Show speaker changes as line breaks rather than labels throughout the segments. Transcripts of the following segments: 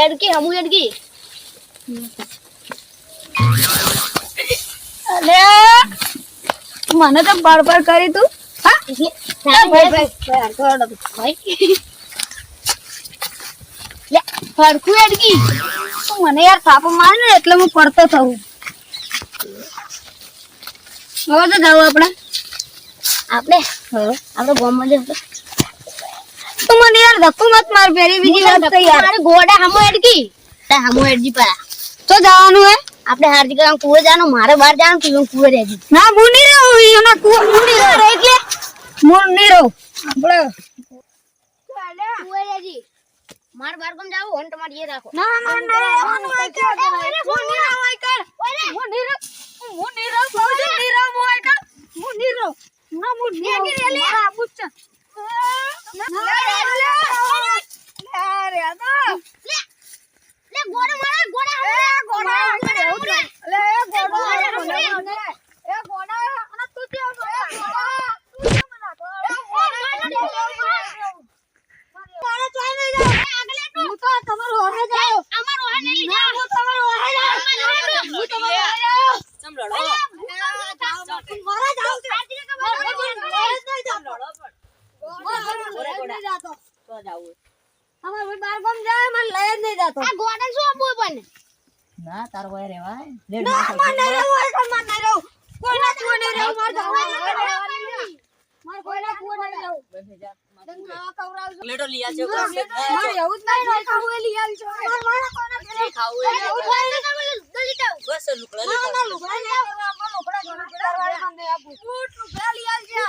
એડકી હમુ એડકી
અલે! મને તો બરબર કરી તું. હા?
ભાઈ ભાઈ. ભાઈ ફરકું
મને યાર થાપો માર ને એટલે હું પડતો થઉં. હવે તો જાવ આપણે.
આપણે? આપણે ગામમાં જઈએ
તું મને યાર ધક્કો મત માર પેરી બીજી વાત તો યાર
મારે ગોડા હમુ એડકી તે હમુ એડજી પરા
તો જવાનું હે
આપણે હાર્દિક ગામ કુવે જવાનું મારે બહાર જવાનું તું કુવે રહેજી
ના હું નહીં રહું એના કુ હું નહીં રહું એટલે હું નહીં રહું આપણે
કુવે રહેજી મારે બહાર ગામ જાવું હોય ને તમારે એ રાખો
ના ના ના રહેવાનું હોય કે હું નહીં રહું હોય કર હું નહીં રહું હું નહીં રહું કહું છું નહીં રહું હોય કર હું નહીં રહું ના હું નહીં રહું મારા આબુ જ છે ના રે તો
લે ગોડા મારે ગોડા હમુ ગોડા હમુ રે
લે
ગોડા હમુ રે
એ ગોડા અને તું જે ગોડા તું જે મને હું તો તમારો ઓહે જાઉં
અમારો હા નહીં લીધા
હું તમારો ઓહે જાઉં હું તમારો ઓહે જાઉં મારા જાઉં છે મારા નહીં જાતો અમાર ભાઈ બાર ગામ જાય મને જાતો
આ ગોડા શું આપવું પણ?
ના તારો રેવાય. લે
ના મને નહીં રહેવું હોય તો મને નહીં રહેવું? કોઈના કુવા નહીં રહેવું મારે જાવું મારે કોઈના કુવા નહીં રહેવું. તને ખાવા ખવડાવજો.
લેટો લઈ આવજો
મારે એવું જ નહીં ખાવું એ લઈ આવજો. મારે મારે કોઈના ઘરે
ખાવું
એવું જ નહીં.
બસ લુકડા
ના, ના, લુગડા નહીં આપવા. અમારે લુગડા ઘરે પહેરવાના કામ બૂટ, લુગડા લઈ આવજો.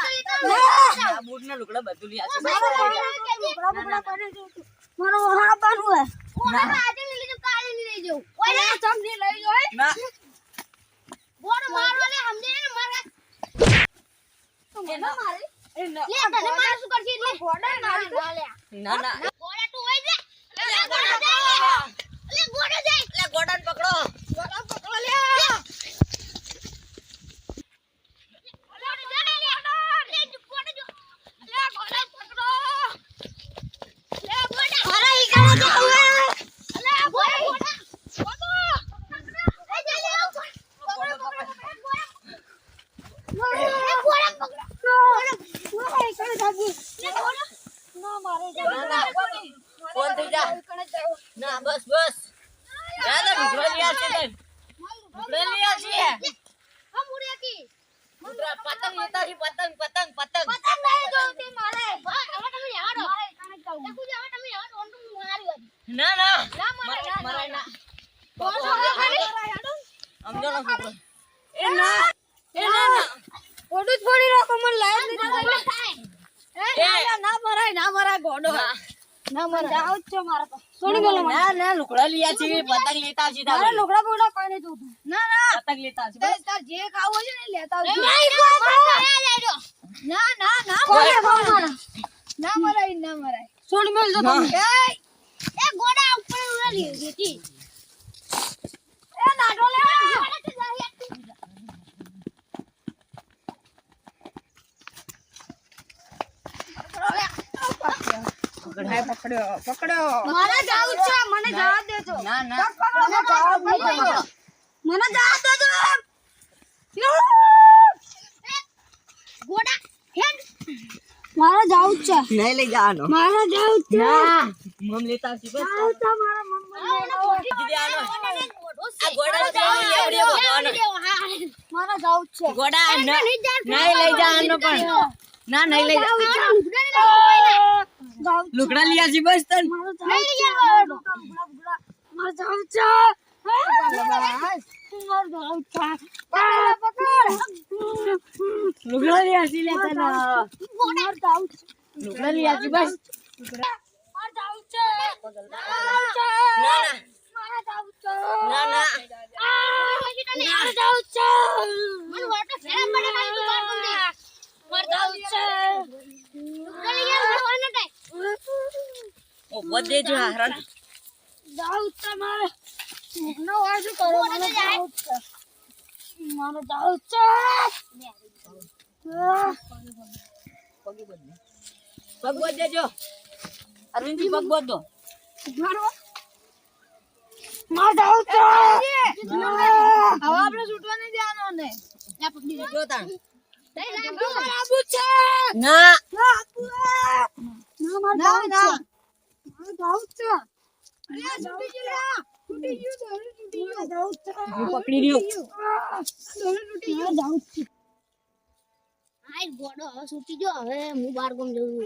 આ બૂટ ને. લુકડા બધું લઈ આવજો.
મારે કોઈના લુગડા બુગડા કોઈને જોઈતું. મારો વહાણ આપવાનું હે. ના, ચમ નહીં લઈ હે?
ના
તો મને મારે. એ ના. મારી.
ના ગોડાને પકડો
ઘોડા પકડો લે. મારા ઈ કામ જાવું હે. ના,
ના, ના. ના. બસ બસ જા તો લઈ આવશે તને લુકડા લઈ આવશે લુકડા પતંગ લેતા છે? પતંગ પતંગ પતંગ ના ના. મરાય મરાય ના સમજો ના. છોકરો એ ના. એ ના ના
ઓડું જ ફોડી લાઈવ મને થાય. એ, ના, ના, ના મરાય ના મરાય ગોડો.
ના.
ના મરાય. જાવ છો મારા તો છોડી મેલો
ના ના લુકડા લઈ છે પતંગ લેતા
છે
તારે.
બુગડા કોઈ નહીં જોતું ના ના.
પતંગ લેતા છે
તાર તાર જે ખાવું છે ને લેતા આવજો. ના ના ના મરાય. મારા ના મરાય ના મરાય. છોડી મેલજો તમે. એ
એ ગોડા ઉપર ઉડેલી હતી
એ નાડો લે પકડ્યો પકડ્યો. મારે જાવું છે મને જવા દેજો.
ના ના.
મને જવા દેજો. મને જવા દેજો.
ગોડા હેડ.
મારે જાવું છે.
નહીં લઈ જવાનો.
મારે જાવું છે.
ના મમ લેતા છે બસ.
આવ તો મારા મમ્મી
દીદી આનો આ ગોડા ચાલી લેવડે ભગવાનો.
મારે જાવું છે.
ગોડા ન- નહીં લઈ જવાનો પણ. ના નહીં લઈ જા
જાવું છે.
લુકડા લઈ આવશે બસ તન.
મારે જાવું પકડ
લુકડા લઈ આવશે લે તન. લઈ આવશે બસ. ના ના. ના ના
મારે જાવું છે
મને વાટો ફેરા પડે મારી તું બાર કોણ દે
મારે જાવું છે
ગલી યાર ભગવાન ને
બધે જો હરણ
જાવું છે. મારે નો વાજુ કરો મને છે. મારે જાવું
પગ બધે જો. અરવિંદજી પગ બધો.
મારો.
માર જાવું છે.
હવે
આપણે છૂટવા નહીં દેવાનો ને
આ પકડી.
જો તાણ.
ના ના
આબુ છે.
ના.
ના આબુ ના
પકડી
ગયો હવે હું બાર ગમ જવું